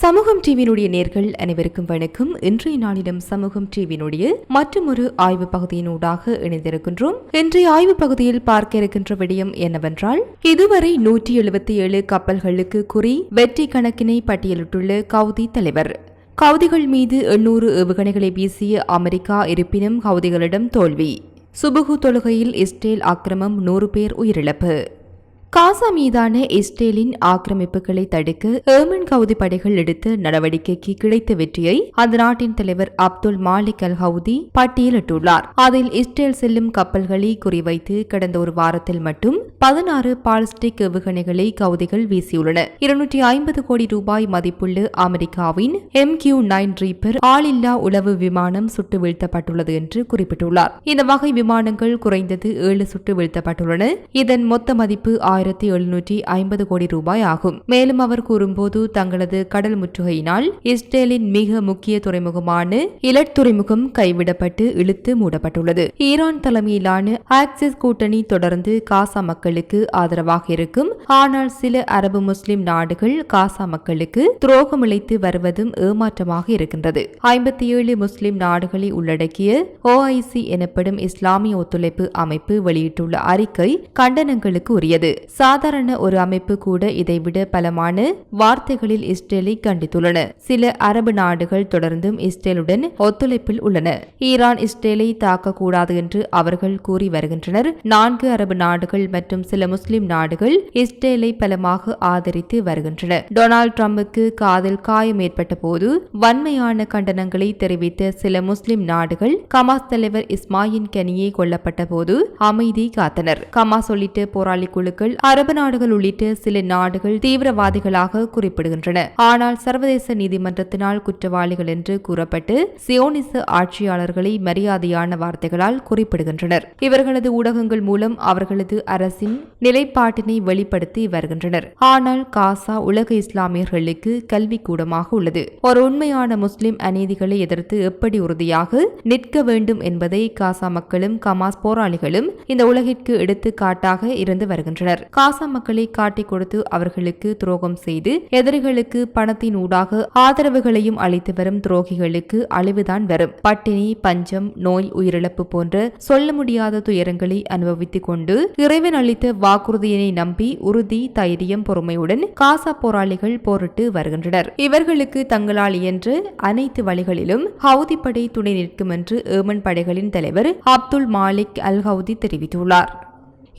சமூகம் டிவியினுடைய நேர்கள் அனைவருக்கும் வணக்கம். இன்றைய நாளிடம் சமூகம் டிவியினுடைய மற்றொரு ஆய்வு பகுதியினூடாக இணைந்திருக்கின்றோம். இன்றைய ஆய்வு பகுதியில் பார்க்க இருக்கின்ற விடயம் என்னவென்றால் இதுவரை நூற்றி எழுபத்தி ஏழு கப்பல்களுக்கு குறி வெற்றி கணக்கினை பட்டியலிட்டுள்ள கவுதி தலைவர். கவுதிகள் மீது எண்ணூறு ஏவுகணைகளை வீசிய அமெரிக்கா இருப்பினும் கவுதிகளிடம் தோல்வி. சுபுகு தொழுகையில் இஸ்ரேல் ஆக்கிரமம் நூறு பேர் உயிரிழப்பு. காசா மீதான இஸ்ரேலின் ஆக்கிரமிப்புகளை தடுக்க ஹேமன் கவுதி படைகள் எடுத்த நடவடிக்கைக்கு கிடைத்த வெற்றியை அந்த நாட்டின் தலைவர் அப்துல் மாலிக் அல் ஹவுதி பட்டியலிட்டுள்ளார். அதில் இஸ்ரேல் செல்லும் கப்பல்களை குறிவைத்து கடந்த ஒரு வாரத்தில் மட்டும் பதினாறு பாலிஸ்டிக் ஏவுகணைகளை கவுதிகள் வீசியுள்ளன. இருநூற்றி ஐம்பது கோடி ரூபாய் மதிப்புள்ள அமெரிக்காவின் எம் கியூ நைன் ரீப்பர் ஆளில்லா உளவு விமானம் சுட்டு வீழ்த்தப்பட்டுள்ளது என்று குறிப்பிட்டுள்ளார். இந்த வகை விமானங்கள் குறைந்தது ஏழு சுட்டு வீழ்த்தப்பட்டுள்ளன. இதன் மொத்த மதிப்பு ஆயிரத்தி எழுநூற்றி ஐம்பது கோடி ரூபாய் ஆகும். மேலும் அவர் கூறும்போது தங்களது கடல் முற்றுகையினால் இஸ்ரேலின் மிக முக்கிய துறைமுகமான இலட் துறைமுகம் கைவிடப்பட்டு இழுத்து மூடப்பட்டுள்ளது. ஈரான் தலைமையிலான ஆக்சிஸ் கூட்டணி தொடர்ந்து காசா மக்களுக்கு ஆதரவாக இருக்கும். ஆனால் சில அரபு முஸ்லிம் நாடுகள் காசா மக்களுக்கு துரோகம் இழைத்து வருவதும் ஏமாற்றமாக இருக்கின்றது. ஐம்பத்தி ஏழு முஸ்லிம் நாடுகளை உள்ளடக்கிய ஓஐசி எனப்படும் இஸ்லாமிய ஒத்துழைப்பு அமைப்பு வெளியிட்டுள்ள அறிக்கை கண்டனங்களுக்கு உரியது. சாதாரண ஒரு அமைப்பு கூட இதைவிட பலமான வார்த்தைகளில் இஸ்ரேலை கண்டித்துள்ளன. சில அரபு நாடுகள் தொடர்ந்தும் இஸ்ரேலுடன் ஒத்துழைப்பில் உள்ளன. ஈரான் இஸ்ரேலை தாக்கக்கூடாது என்று அவர்கள் கூறி வருகின்றனர். நான்கு அரபு நாடுகள் மற்றும் சில முஸ்லிம் நாடுகள் இஸ்ரேலை பலமாக ஆதரித்து வருகின்றன. டொனால்டு டிரம்புக்கு காதில் காயம் ஏற்பட்ட போது வன்மையான கண்டனங்களை தெரிவித்த சில முஸ்லிம் நாடுகள் கமாஸ் தலைவர் இஸ்மாயின் கனியே கொல்லப்பட்ட போது அமைதி காத்தனர். கமாஸ் உள்ளிட்ட போராளி குழுக்கள் அரபு நாடுகள் உள்ளிட்ட சில நாடுகள் தீவிரவாதிகளாக குறிப்பிடுகின்றன. ஆனால் சர்வதேச நீதிமன்றத்தினால் குற்றவாளிகள் என்று கூறப்பட்டு சியோனிச ஆட்சியாளர்களை மரியாதையான வார்த்தைகளால் குறிப்பிடுகின்றனர். இவர்களது ஊடகங்கள் மூலம் அவர்களது அரசின் நிலைப்பாட்டினை வெளிப்படுத்தி வருகின்றனர். ஆனால் காசா உலக இஸ்லாமியர்களுக்கு கல்விக்கூடமாக உள்ளது. ஒரு உண்மையான முஸ்லிம் அநீதிகளை எதிர்த்து எப்படி உறுதியாக நிற்க வேண்டும் என்பதை காசா மக்களும் கமாஸ் போராளிகளும் இந்த உலகிற்கு எடுத்துக்காட்டாக இருந்து வருகின்றனர். காசா மக்களை காட்டிக் கொடுத்து அவர்களுக்கு துரோகம் செய்து எதிரிகளுக்கு பணத்தின் ஊடாக ஆதரவுகளையும் அளித்து வரும் துரோகிகளுக்கு அழிவுதான் வரும். பட்டினி பஞ்சம் நோய் உயிரிழப்பு போன்ற சொல்ல முடியாத துயரங்களை அனுபவித்துக் கொண்டு இறைவன் அளித்த வாக்குறுதியினை நம்பி உறுதி தைரியம் பொறுமையுடன் காசா போராளிகள் போரிட்டு வருகின்றனர். இவர்களுக்கு தங்களால் இயன்ற அனைத்து வழிகளிலும் ஹவுதி படை துணை நிற்கும் என்று ஏமன் படைகளின் தலைவர் அப்துல் மாலிக் அல் ஹவுதி தெரிவித்துள்ளார்.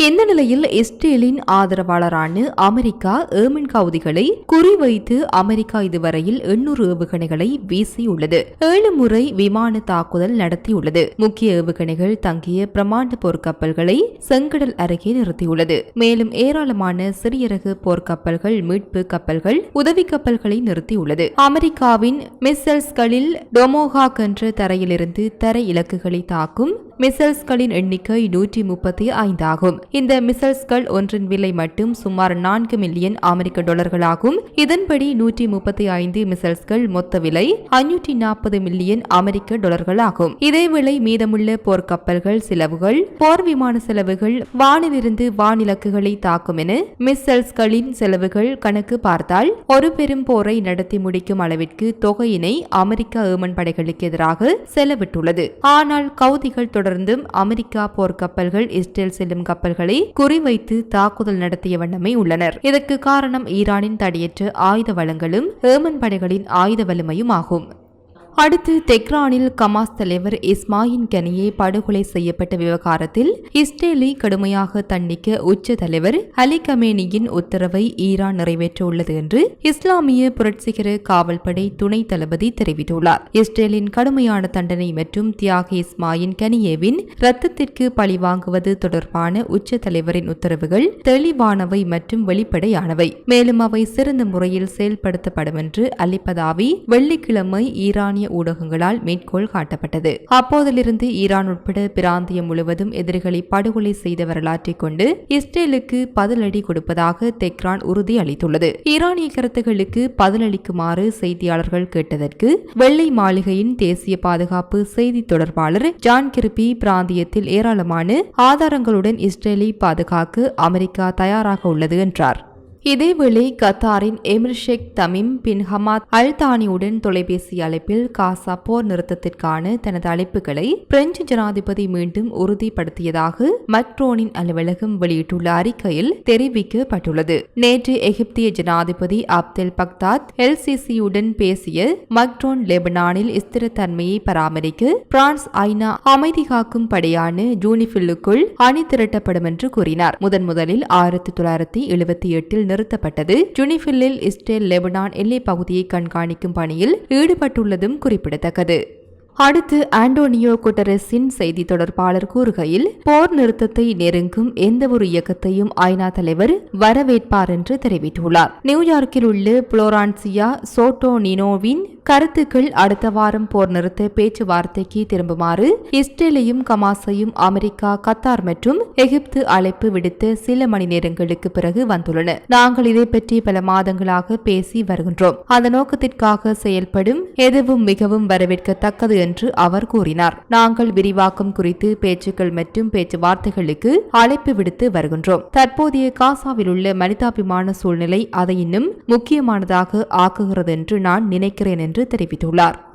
இந்த நிலையில் இஸ்ரேலின் ஆதரவாளரான அமெரிக்கா ஏமன் கவுதிகளை குறிவைத்து அமெரிக்கா இதுவரையில் எண்ணூறு ஏவுகணைகளை வீசியுள்ளது. ஏழு முறை விமான தாக்குதல் நடத்தியுள்ளது. முக்கிய ஏவுகணைகள் தங்கிய பிரமாண்ட போர்க்கப்பல்களை செங்கடல் அருகே நிறுத்தியுள்ளது. மேலும் ஏராளமான சிறியரகு போர்க்கப்பல்கள் மீட்பு கப்பல்கள் உதவி கப்பல்களை நிறுத்தியுள்ளது. அமெரிக்காவின் மிசல்ஸ்களில் டொமோகாக் என்ற தரையிலிருந்து தரை இலக்குகளை தாக்கும் மிசல்ஸ்களின் எண்ணிக்கை நூற்றி முப்பத்தி ஐந்தாகும். இந்த மிசல்ஸ்கள் ஒன்றின் விலை மட்டும் சுமார் நான்கு மில்லியன் அமெரிக்க டாலர்களாகும். இதன்படி நூற்றி முப்பத்தி ஐந்து மிசல்ஸ்கள் மொத்த விலை ஐநூற்றி நாற்பது மில்லியன் அமெரிக்க டாலர்களாகும். இதேவேளை மீதமுள்ள போர்க்கப்பல்கள் செலவுகள் போர் விமான செலவுகள் வானிலிருந்து வானிலக்குகளை தாக்கும் என மிசல்ஸ்களின் செலவுகள் கணக்கு பார்த்தால் ஒரு பெரும் போரை நடத்தி முடிக்கும் அளவிற்கு தொகையினை அமெரிக்க ஏமன் படைகளுக்கு எதிராக செலவிட்டுள்ளது. ஆனால் கவுதிகள் தொடர்ந்தும் அமெரிக்கா போர்க்கப்பல்கள் இஸ்ரேல் செல்லும் கப்பல்களை குறிவைத்து தாக்குதல் நடத்திய வண்ணமே உள்ளனர். இதற்கு காரணம் ஈரானின் தடையற்ற ஆயுத வளங்களும் ஏமன் படைகளின் ஆயுத வலிமையும் ஆகும். அடுத்து தெக்ரானில் கமாஸ் தலைவர் இஸ்மாயின் கனியை படுகொலை செய்யப்பட்ட விவகாரத்தில் இஸ்ரேலை கடுமையாக தண்டிக்க உச்ச தலைவர் அலி கமேனியின் உத்தரவை ஈரான் நிறைவேற்றியுள்ளது என்று இஸ்லாமிய புரட்சிகர காவல்படை துணை தளபதி தெரிவித்துள்ளார். இஸ்ரேலின் கடுமையான தண்டனை மற்றும் தியாகி இஸ்மாயின் கனியேவின் ரத்தத்திற்கு பழிவாங்குவது தொடர்பான உச்ச தலைவரின் உத்தரவுகள் தெளிவானவை மற்றும் வெளிப்படையானவை. மேலும் அவை சிறந்த முறையில் செயல்படுத்தப்படும் என்று அலிபதாவி வெள்ளிக்கிழமை ஈரானிய ஊடகங்களால் மேற்கோள் காட்டப்பட்டது. அப்போதிலிருந்து ஈரான் உட்பட பிராந்தியம் முழுவதும் எதிரிகளை படுகொலை செய்த வரலாற்றை கொண்டு இஸ்ரேலுக்கு பதிலடி கொடுப்பதாக தெக்ரான் உறுதி அளித்துள்ளது. ஈரானிய கருத்துகளுக்கு பதிலளிக்குமாறு செய்தியாளர்கள் கேட்டதற்கு வெள்ளை மாளிகையின் தேசிய பாதுகாப்பு செய்தி தொடர்பாளர் ஜான் கிருபி பிராந்தியத்தில் ஏராளமான ஆதாரங்களுடன் இஸ்ரேலை பாதுகாக்க அமெரிக்கா தயாராக உள்ளது என்றார். இதேவேளை கத்தாரின் emir sheikh Tamim bin Hamad Al தானியுடன் தொலைபேசி அழைப்பில் காசா போர் நிறுத்தத்திற்கான தனது அழைப்புகளை பிரெஞ்சு ஜனாதிபதி மீண்டும் உறுதிப்படுத்தியதாக மக்ரோனின் அலுவலகம் வெளியிட்டுள்ள அறிக்கையில் தெரிவிக்கப்பட்டுள்ளது. நேற்று எகிப்திய ஜனாதிபதி அப்தெல் பக்தாத் எல்சிசியுடன் பேசிய மக்ரோன் லெபனானில் ஸ்திரத்தன்மையை பராமரிக்க பிரான்ஸ் ஐநா அமைதி காக்கும் படையான ஜூனிஃபில்லுக்குள் அணி திரட்டப்படும் என்று கூறினார். முதன் முதலில் ஆயிரத்தி தொள்ளாயிரத்தி எழுபத்தி எட்டில் நிறுத்தப்பட்டது. ஜுனிஃபில்லில் இஸ்ரேல் லெபனான் எல்லை பகுதியை கண்காணிக்கும் பணியில் ஈடுபட்டுள்ளதும் குறிப்பிடத்தக்கது. அடுத்து ஆண்டோனியோ குட்டரஸின் செய்தி தொடர்பாளர் கூறுகையில் போர் நிறுத்தத்தை நெருங்கும் எந்தவொரு இயக்கத்தையும் ஐநா தலைவர் வரவேற்பார் என்று தெரிவித்துள்ளார். நியூயார்க்கில் உள்ள புளோரான்சியா சோட்டோ நினோவின் கருத்துக்கள் அடுத்த வாரம் போர் நிறுத்த பேச்சுவார்த்தைக்கு திரும்புமாறு இஸ்ரேலையும் கமாஸையும் அமெரிக்கா கத்தார் மற்றும் எகிப்து அழைப்பு விடுத்த சில மணி நேரங்களுக்கு பிறகு வந்துள்ளன. நாங்கள் இதை பற்றி பல மாதங்களாக பேசி வருகின்றோம். அந்த நோக்கத்திற்காக செயல்படும் எதுவும் மிகவும் வரவேற்கத்தக்கது என்று அவர் கூறினார். நாங்கள் விரிவாக்கம் குறித்து பேச்சுக்கள் மற்றும் பேச்சுவார்த்தைகளுக்கு அழைப்பு விடுத்து வருகின்றோம். தற்போதைய காசாவில் உள்ள மனிதாபிமான சூழ்நிலை அதை இன்னும் முக்கியமானதாக ஆக்குகிறது என்று நான் நினைக்கிறேன் என்று தெரிவித்துள்ளார்.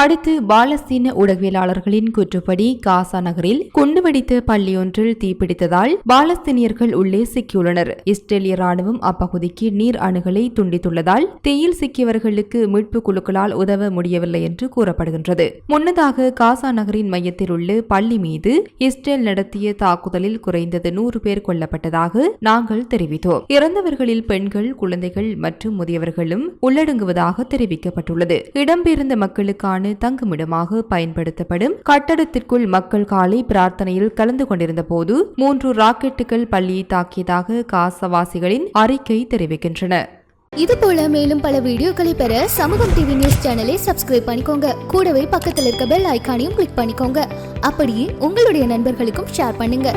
அடுத்து பாலஸ்தீன ஊடகவியலாளர்களின் கூற்றுப்படி காசா நகரில் குண்டுவெடித்த பள்ளியொன்றில் தீப்பிடித்ததால் பாலஸ்தீனியர்கள் உள்ளே சிக்கியுள்ளனர். இஸ்ரேலிய ராணுவம் அப்பகுதிக்கு நீர் அணுகலை துண்டித்துள்ளதால் தீயில் சிக்கியவர்களுக்கு மீட்பு குழுக்களால் உதவ முடியவில்லை என்று கூறப்படுகின்றது. முன்னதாக காசா நகரின் மையத்தில் உள்ள பள்ளி மீது இஸ்ரேல் நடத்திய தாக்குதலில் குறைந்தது நூறு பேர் கொல்லப்பட்டதாக நாங்கள் தெரிவித்தோம். இறந்தவர்களில் பெண்கள் குழந்தைகள் மற்றும் முதியவர்களும் உள்ளடங்குவதாக தெரிவிக்கப்பட்டுள்ளது. இடம்பெயர்ந்த மக்களுக்கான தங்குமிடமாக பயன்படுத்தப்படும். கட்டடத்திற்குள் மக்கள் காலை பிரார்த்தனையில் கலந்து கொண்டிருந்த போது மூன்று ராக்கெட்டுகள் பள்ளியை தாக்கியதாக காசவாசிகளின் அறிக்கை தெரிவிக்கின்றன. இது போல மேலும் பல வீடியோக்களை பெற சமூகம் டிவி நியூஸ் சேனலை சப்ஸ்கிரைப் பண்ணிக்கோங்க. கூடவே பக்கத்தில் இருக்க பெல் ஐக்கானையும் கிளிக் பண்ணிக்கோங்க. அப்படியே உங்களுடைய நண்பர்களுக்கும் ஷேர் பண்ணுங்க.